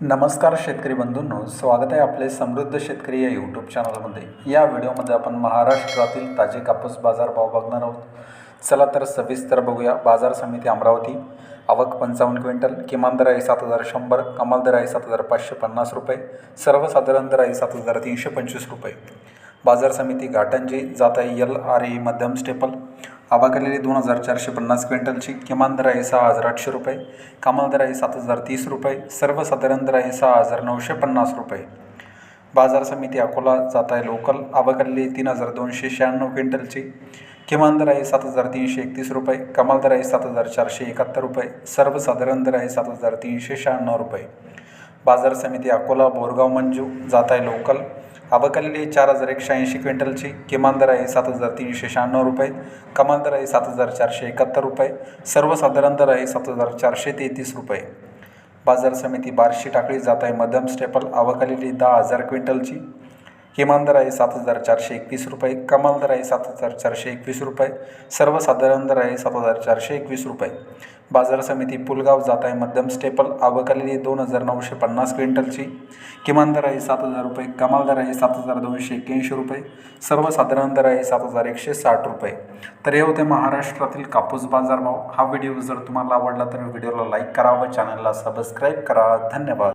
नमस्कार शेतकरी बंधूंनो स्वागत आहे आपले समृद्ध शेतकरी या यूट्यूब चॅनलमध्ये या व्हिडिओमध्ये आपण महाराष्ट्रातील ताजे कापूस बाजार भाव बघणार आहोत. चला तर सविस्तर बघूया. बाजार समिती अमरावती आवक पंचावन्न क्विंटल किमान दर आहे सात हजार शंभर कमाल दर आहे सात हजार पाचशे पन्नास रुपये सर्वसाधारण दर आहे सात हजार तीनशे पंचवीस रुपये. बाजार समिती घाटांची जात आहे. एल आर ए मध्यम स्टेपल. आवक दोन हजार चारशे पन्नास क्विंटलची किमान दर आहे सहा हजार आठशे रुपये. कमाल दर आहे सात हजार तीस रुपये. सर्वसाधारण दर आहे सहा हजार नऊशे पन्नास रुपये. बाजार समिती अकोला जात आहे लोकल. आवक तीन हजार दोनशे शहाण्णव क्विंटलची किमान दर आहे सात हजार तीनशे एकतीस रुपये. कमाल दर आहे सात हजार चारशे एकाहत्तर रुपये. सर्वसाधारण दर आहे सात हजार तीनशे शहाण्णव रुपये. बाजार समिती अकोला बोरगाव मंजू जात आहे लोकल. आवक चार हजार एकशे ऐंशी क्विंटलची किमान दर आहे सात हजार तीनशे शहाण्णव रुपये कमाल दर आहे सात हजार चारशे एकाहत्तर रुपये सर्वसाधारण दर आहे सात हजार चारशे तेहतीस रुपये. बाजार समिती बार्शी टाकळी जात आहे मध्यम स्टेपल आवक दहा हजार क्विंटलची. किमान दर आहे सात हजार चारशे एकवीस रुपये कमाल दर आहे सात हजार चारशे एकवीस रुपये सर्वसाधारण दर आहे सात हजार चारशे एकवीस रुपये. बाजार समिती पुलगाव जात आहे मध्यम स्टेपल आवक आलेली दोन हजार नऊशे पन्नास क्विंटलची. किमान दर आहे सात हजार रुपये कमाल दर आहे सात हजार दोनशे एक्क्याऐंशी रुपये सर्वसाधारण दर आहे सात हजार एकशे साठ रुपये. तर हे होते महाराष्ट्रातील कापूस बाजारभाव. हा व्हिडिओ जर तुम्हाला आवडला तर व्हिडिओला लाईक करा व चॅनलला सबस्क्राईब करा. धन्यवाद.